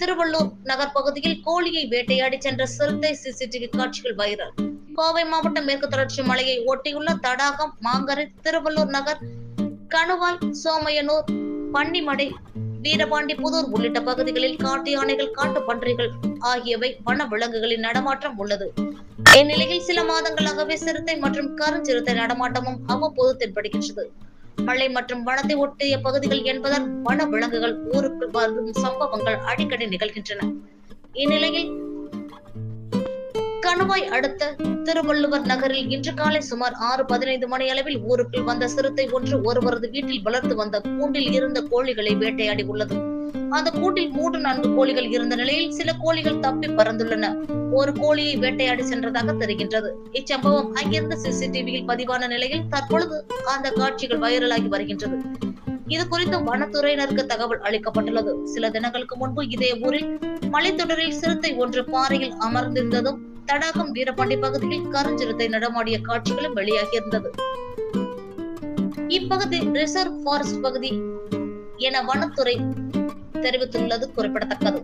திருவள்ளூர் நகர் பகுதியில் கோழியை வேட்டையாடி சென்ற சிறுத்தை சிசிடிவி காட்சிகள் வைரல். கோவை மாவட்டம் மேற்கு தொடர்ச்சி மலையை ஒட்டியுள்ள தடாகம் மாங்கரை திருவள்ளூர் நகர் கணுவாய் சோமையனூர் பன்னிமடை வீரபாண்டி புதூர் உள்ளிட்ட பகுதிகளில் காட்டு யானைகள் காட்டு பன்றிகள் ஆகியவை வன விலங்குகளின் நடமாட்டம் உள்ளது. இந்நிலையில் சில மாதங்களாகவே சிறுத்தை மற்றும் கருஞ்சிறுத்தை நடமாட்டமும் அவ்வப்போது தென்படுகின்றது. மலை மற்றும் வனத்தை ஒட்டிய பகுதிகள் என்பதால் வன விலங்குகள் ஊருக்குள் வரும் சம்பவங்கள் அடிக்கடி நிகழ்கின்றன. இந்நிலையில் கணுவாய் அடுத்த திருவள்ளுவர் நகரில் இன்று காலை சுமார் ஆறு பதினைந்து மணி அளவில் ஊருக்குள் வந்த சிறுத்தை ஒன்று ஒருவரது வீட்டில் வளர்த்து வந்த கூண்டில் இருந்த கோழிகளை வேட்டையாடி உள்ளது. அந்த கூட்டில் மூன்று நான்கு கோழிகள் இருந்த நிலையில் சில கோழிகள் தப்பி பறந்துள்ளன. ஒரு கோழியை வேட்டையாடி சென்றதாக தெரிகின்றது. இச்சம்பவம் அங்கிருந்த சிசிடிவியில் பதிவான நிலையில் தற்பொழுது அந்த காட்சிகள் வைரலாகி வருகின்றது. இது குறித்து வனத்துறையினருக்கு தகவல் அளிக்கப்பட்டுள்ளது. சில தினங்களுக்கு முன்பு இதே ஊரில் மலைத்தொடரில் சிறுத்தை ஒன்று பாறையில் அமர்ந்திருந்ததும் தடாகம் வீரபாண்டி பகுதியில் கருஞ்சிறுத்தை நடமாடிய காட்சிகளும் வெளியாகியிருந்தது. இப்பகுதி ரிசர்வ் ஃபாரஸ்ட் பகுதி என வனத்துறை தெரிவித்துள்ளது குறிப்பிடத்தக்கது.